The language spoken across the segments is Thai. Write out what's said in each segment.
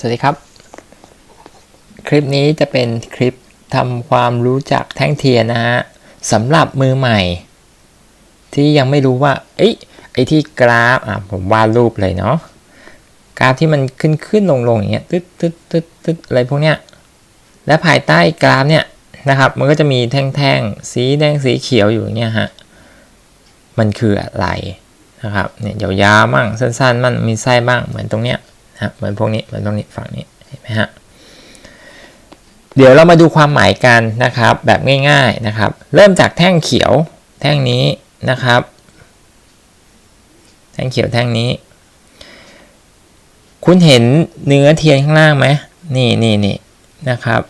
สวัสดีครับ คลิปนี้จะเป็นคลิปทำความรู้จักแท่งเทียนนะฮะสำหรับมือใหม่ ที่ยังไม่รู้ว่าเอ้ไอที่กราฟอะผมวาดรูปเลยเนาะกราฟที่มันขึ้นขึ้นลงลงอย่างเงี้ยตึ๊ดตึ๊ดตึ๊ดตึ๊ดอะไรพวกเนี้ยและภายใต้กราฟเนี่ยนะครับมันก็จะมีแท่งๆสีแดงสีเขียวอยู่เงี้ยฮะมันคืออะไรนะครับเนี่ยยาวๆมั่งสั้นๆ มั่งมีไส้บ้างเหมือนตรงเนี้ย นะเหมือนพวกนี้เหมือนตรงนี้ฝั่งนี้เห็นไหมฮะเดี๋ยวเรามาดูความหมายกันนะครับ แบบง่ายๆนะครับ เริ่มจากแท่งเขียวแท่งนี้นะครับ แท่งเขียวแท่งนี้ คุณเห็นเนื้อเทียนข้างล่างไหมนี่นี่นี่นะครับ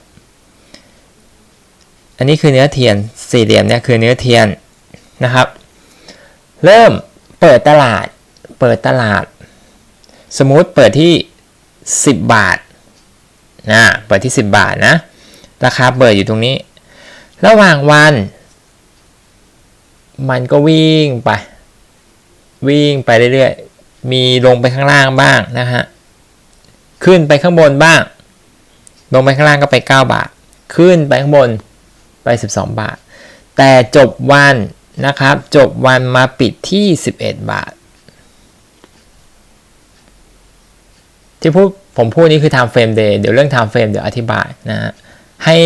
อันนี้คือเนื้อเทียนสี่เหลี่ยมเนี่ยคือเนื้อเทียนนะครับ เริ่มเปิดตลาด เปิดตลาด สมมุติเปิดที่ 10 บาทนะเปิดที่ 10 บาทนะ ราคาเปิดอยู่ตรงนี้ ระหว่างวัน มันก็วิ่งไป วิ่งไปเรื่อยๆ มีลงไปข้างล่างบ้างนะฮะ ขึ้นไปข้างบนบ้าง ลงไปข้างล่างก็ไป 9 บาท ขึ้นไปข้างบนไป 12 บาท แต่จบวันนะครับ จบวันมาปิดที่ 11 บาท ที่พูดผมพูดนี้คือ time frame day เดี๋ยวเรื่อง time frame เดี๋ยวอธิบายนะฮะให้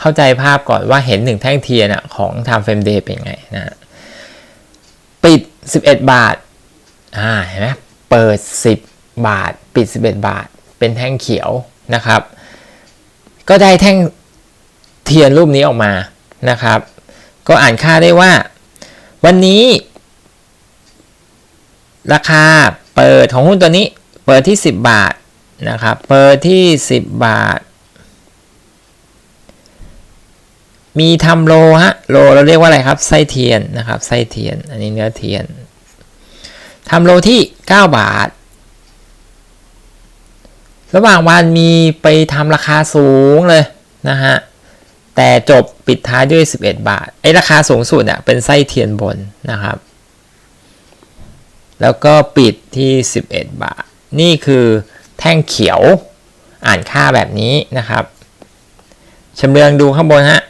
เข้าใจภาพก่อนว่าเห็นหนึ่งแท่งเทียนของ time frame day เป็นไงนะฮะปิด 11 บาทอ่าเห็นไหมเปิด 10 บาท ปิด 11 บาท เป็นแท่งเขียวนะครับ ก็ได้แท่งเทียนรูปนี้ออกมานะครับ ก็อ่านค่าได้ว่า วันนี้ ราคาเปิดของหุ้นตัวนี้ เปิดที่ 10 บาทนะครับ เปิดที่ 10 บาท มีทำโลฮะ โลเราเรียกว่าอะไรครับ ไส้เทียนนะครับ ไส้เทียน อันนี้เนื้อเทียนทำโลที่ 9 บาท ระหว่างวันมีไปทำราคาสูงเลยนะฮะ แต่จบปิดท้ายด้วย 11 บาท ไอ้ราคาสูงสุดเนี่ยเป็นไส้เทียนบนนะครับ แล้วก็ปิดที่ 11 บาท นี่คือแท่งเขียวอ่านค่าแบบนี้นะครับชำเลืองดูข้างบนฮะ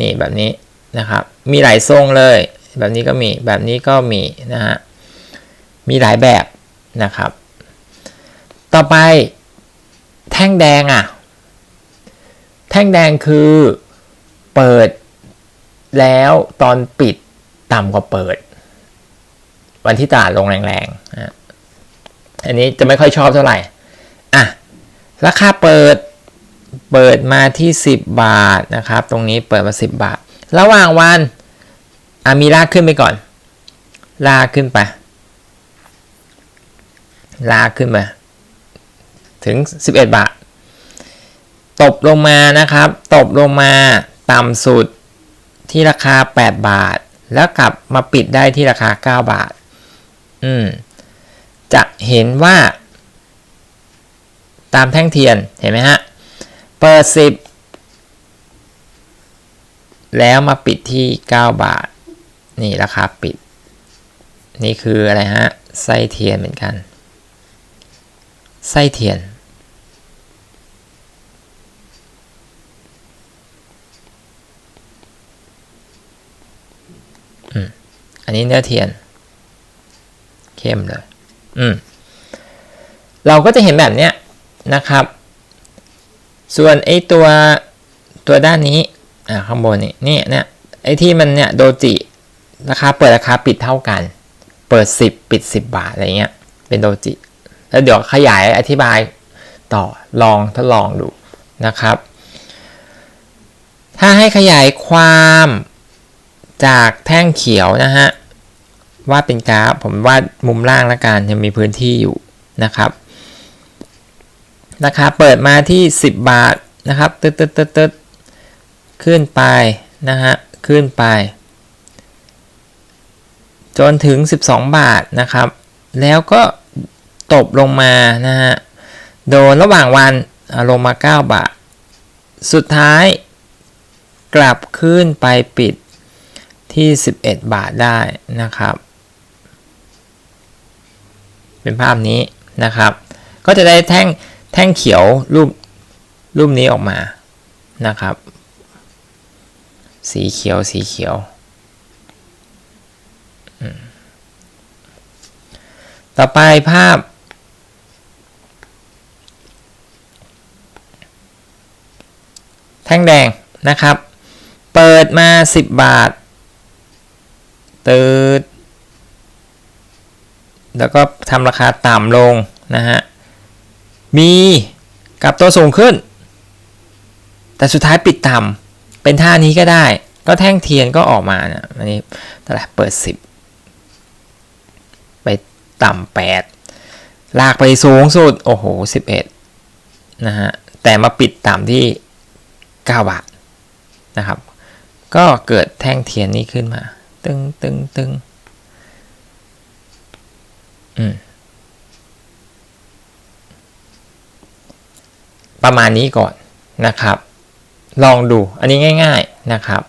นี่แบบนี้นะครับ มีหลายทรงเลย แบบนี้ก็มีแบบนี้ก็มีนะฮะมีหลายแบบนะครับ ต่อไปแท่งแดงอะ แท่งแดงคือเปิดแล้วตอนปิดต่ำกว่าเปิด วันที่ตลาดลงแรงๆนะ อันนี้จะไม่ค่อยชอบเท่าไหร่อะราคาเปิดเปิดมาที่ 10 บาทนะครับ ตรงนี้เปิดมา 10 บาท ระหว่างวันอะมีลากขึ้นไปก่อน ลากขึ้นไป ลากขึ้นมา ถึง 11 บาท ตบลงมานะครับ ตบลงมาต่ำสุดที่ราคา 8 บาท แล้วกลับมาปิดได้ที่ราคา 9 บาท อืม จะเห็นว่าตามแท่งเทียนเห็นไหมฮะ เปิด 10 แล้วมาปิดที่ 9 บาท นี่ราคาปิด นี่คืออะไรฮะ ไส้เทียนเหมือนกัน ไส้เทียน อันนี้เนื้อเทียน เข้มเลย อืมเราก็จะเห็นแบบเนี้ยนะครับ ส่วนไอตัวตัวด้านนี้อ่าข้างบนนี่นี่เนี่ยไอที่มันเนี่ยโดจิราคาเปิดราคาปิดเท่ากัน เปิด 10 ปิด 10 บาทอะไรเงี้ยเป็นโดจิ แล้วเดี๋ยวขยายอธิบายต่อลองทดลองดูนะครับ ถ้าให้ขยายความจากแท่งเขียวนะฮะ วาดเป็นกราฟ ผมวาดมุมล่างล้วกันยังมีพื้นที่อยู่นะครับราคาเปิดมาที่ 10 บาทนะครับตึ๊ดตึ๊ดตึ๊ดตึ๊ดขึ้นไปนะฮะขึ้นไป จนถึง 12 บาทนะครับ แล้วก็ตบลงมานะฮะโดนระหว่างวันลงมา 9 บาท สุดท้ายกลับขึ้นไปปิดที่ 11 บาทได้นะครับ เป็นภาพนี้นะครับ ก็จะได้แท่งแท่งเขียวรูปรูปนี้ออกมานะครับ สีเขียวสีเขียว ต่อไปภาพ แท่งแดงนะครับ เปิดมา 10 บาทตืด แล้วก็ทำราคาต่ำลงนะฮะ มีกลับตัวสูงขึ้น แต่สุดท้ายปิดต่ำเป็นท่านี้ก็ได้ ก็แท่งเทียนก็ออกมานะอันนี้ตลาดเปิด 10 ไปต่ำ8ลากไปสูงสุด โอ้โห 11 นะฮะ แต่มาปิดต่ำที่ 9 บาทนะครับ ก็เกิดแท่งเทียนนี้ขึ้นมา ตึงตึงตึงอื ประมาณนี้ก่อนนะครับ ลองดูอันนี้ง่าย ๆนะครับ